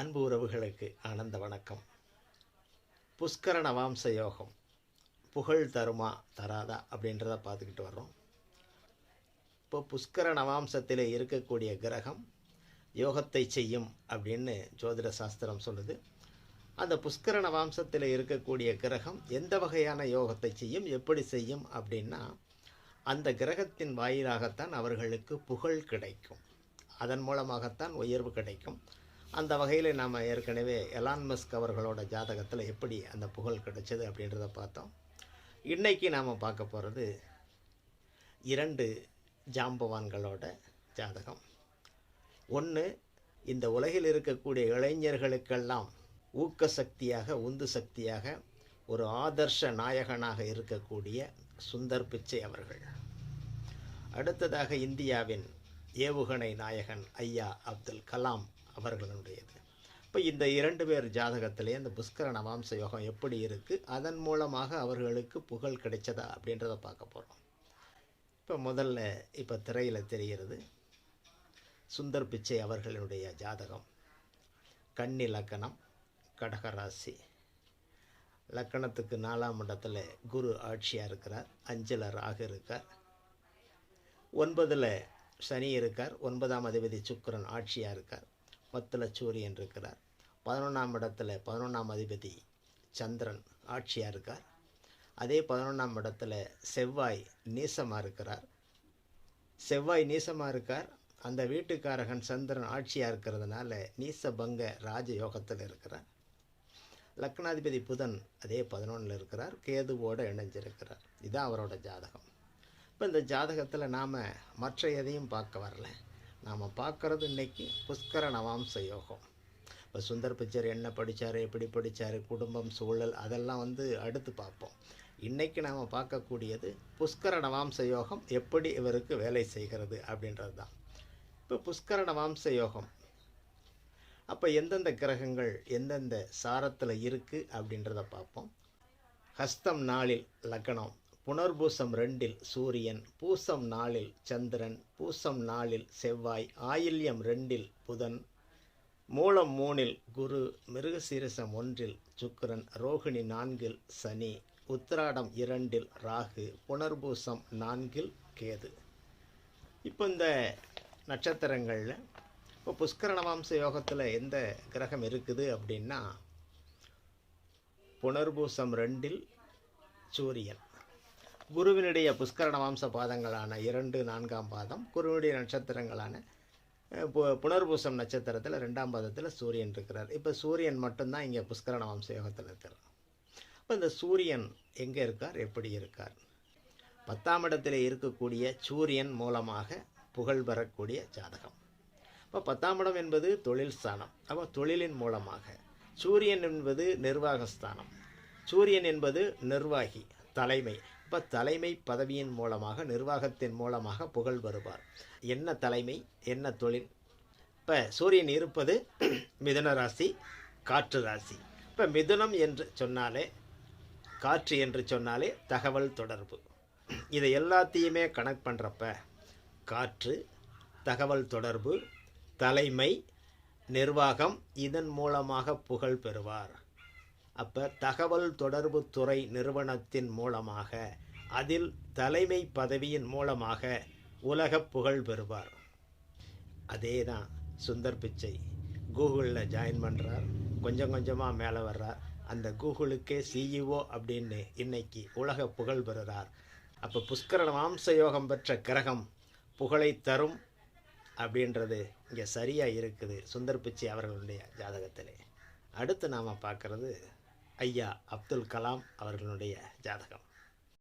அன்பு உறவுகளுக்கு ஆனந்த வணக்கம். புஷ்கர நவாம்ச யோகம். புகழ் தருமா தராதா அப்படின்றத பார்த்துக்கிட்டு வர்றோம். இப்போ புஷ்கர நவாம்சத்தில் இருக்கக்கூடிய கிரகம் யோகத்தை செய்யும் அப்படின்னு ஜோதிட சாஸ்திரம் சொல்லுது. அந்த புஷ்கர நவாம்சத்தில் இருக்கக்கூடிய கிரகம் எந்த வகையான யோகத்தை செய்யும் எப்படி செய்யும் அப்படின்னா அந்த கிரகத்தின் வாயிலாகத்தான் அவர்களுக்கு புகழ் கிடைக்கும். அதன் மூலமாகத்தான் உயர்வு கிடைக்கும். அந்த வகையில் நாம் ஏற்கனவே எலான் மஸ்க் அவர்களோட ஜாதகத்தில் எப்படி அந்த புகழ் கிடைச்சது அப்படின்றத பார்த்தோம். இன்றைக்கி நாம் பார்க்க போகிறது இரண்டு ஜாம்பவான்களோட ஜாதகம். ஒன்று இந்த உலகில் இருக்கக்கூடிய இளைஞர்களுக்கெல்லாம் ஊக்க சக்தியாக உந்து சக்தியாக ஒரு ஆதர்ஷ நாயகனாக இருக்கக்கூடிய சுந்தர் பிச்சை அவர்கள். அடுத்ததாக இந்தியாவின் ஏவுகணை நாயகன் ஐயா அப்துல் கலாம் அவர்களுடையது. இப்போ இந்த இரண்டு பேர் ஜாதகத்திலே இந்த புஷ்கர நவாம்ச யோகம் எப்படி இருக்குது அதன் மூலமாக அவர்களுக்கு புகழ் கிடைச்சதா அப்படின்றத பார்க்க போகிறோம் இப்போ முதல்ல இப்போ திரையில் தெரிகிறது சுந்தர் பிச்சை அவர்களுடைய ஜாதகம். கன்னி லக்கணம் கடகராசி லக்கணத்துக்கு நாலாம் இடத்துல குரு ஆட்சியாக இருக்கிறார் அஞ்சில் ராகு இருக்கார். ஒன்பதில் சனி இருக்கார் ஒன்பதாம் அதிபதி சுக்கரன் ஆட்சியாக இருக்கார். பத்தில் சூரியன் இருக்கிறார் பதினொன்றாம் இடத்துல பதினொன்றாம் அதிபதி சந்திரன் ஆட்சியாக இருக்கார். அதே பதினொன்றாம் இடத்துல செவ்வாய் நீசமாக இருக்கிறார். செவ்வாய் நீசமாக இருக்கார். அந்த வீட்டுக்காரகன் சந்திரன் ஆட்சியாக இருக்கிறதுனால நீசபங்க ராஜயோகத்தில் இருக்கிறார். லக்னாதிபதி புதன் அதே பதினொன்றில் இருக்கிறார். கேதுவோடு இணைஞ்சிருக்கிறார். இதுதான் அவரோட ஜாதகம். இப்போ இந்த ஜாதகத்தில் நாம் மற்ற எதையும் பார்க்க வரல. நாம் பார்க்குறது இன்றைக்கி புஷ்கர நவாம்ச யோகம். இப்போ சுந்தர் பிச்சர் என்ன படித்தார் எப்படி படித்தார் குடும்பம் சூழல் அதெல்லாம் வந்து அடுத்து பார்ப்போம். இன்றைக்கி நாம் பார்க்கக்கூடியது புஷ்கர நவாம்ச யோகம் எப்படி இவருக்கு வேலை செய்கிறது அப்படின்றது தான் இப்போ புஷ்கர நவாம்ச யோகம். அப்போ எந்தெந்த கிரகங்கள் எந்தெந்த சாரத்தில் இருக்குது அப்படின்றத பார்ப்போம். ஹஸ்தம் நாளில் லக்னம் புனர்பூசம் ரெண்டில் சூரியன் பூசம் நாளில் சந்திரன் பூசம் நாளில் செவ்வாய் ஆயில்யம் ரெண்டில் புதன் மூலம் மூணில் குரு மிருகசீரசம் ஒன்றில் சுக்கரன் ரோகிணி நான்கில் சனி உத்திராடம் இரண்டில் ராகு புனர்பூசம் நான்கில் கேது. இப்போ இந்த நட்சத்திரங்களில் இப்போ புஷ்கர நவாம்ச யோகத்தில் எந்த கிரகம் இருக்குது அப்படின்னா புனர்பூசம் ரெண்டில் சூரியன். குருவினுடைய புஷ்கர நவாம்ச பாதங்களான இரண்டு நான்காம் பாதம் குருவினுடைய நட்சத்திரங்களான பு- புனர்பூசம் நட்சத்திரத்தில் ரெண்டாம் பாதத்தில் சூரியன் இருக்கிறார். இப்போ சூரியன் மட்டும்தான் இங்கே புஷ்கர வம்ச யோகத்தில் இருக்கிறார். இப்போ இந்த சூரியன் எங்கே இருக்கார்? எப்படி இருக்கார்? பத்தாம் இடத்தில் இருக்கக்கூடிய சூரியன் மூலமாக புகழ் பெறக்கூடிய ஜாதகம். இப்போ பத்தாம் இடம் என்பது தொழில் ஸ்தானம். அப்போ தொழிலின் மூலமாக சூரியன் என்பது நிர்வாகஸ்தானம். சூரியன் என்பது நிர்வாகி தலைமை. இப்போ தலைமை பதவியின் மூலமாக நிர்வாகத்தின் மூலமாக புகழ் வருவார் என்ன தலைமை என்ன தொழில்? இப்போ சூரியன் இருப்பது மிதுன ராசி காற்று ராசி. இப்போ மிதுனம் என்று சொன்னாலே காற்று என்று சொன்னாலே தகவல் தொடர்பு. இதை எல்லாத்தையுமே கனெக்ட் பண்ணுறப்ப காற்று தகவல் தொடர்பு தலைமை நிர்வாகம் இதன் மூலமாக புகழ் பெறுவார். அப்போ தகவல் தொடர்பு துறை நிறுவனத்தின் மூலமாக அதில் தலைமை பதவியின் மூலமாக உலக புகழ் பெறுவார். அதே தான் சுந்தர் பிச்சை. கூகுளில் ஜாயின் பண்ணுறார் கொஞ்சம் கொஞ்சமாக மேலே வர்றார். அந்த கூகுளுக்கே சிஇஓ அப்படின்னு இன்னைக்கு உலக புகழ் பெறுறார் அப்போ புஷ்கரண மாம்ச யோகம் பெற்ற கிரகம் புகழை தரும் அப்படின்றது இங்கே சரியாக இருக்குது சுந்தர் பிச்சை அவர்களுடைய ஜாதகத்திலே. அடுத்து நாம் பார்க்குறது ஐயா அப்துல் கலாம் அவர்களுடைய ஜாதகம்.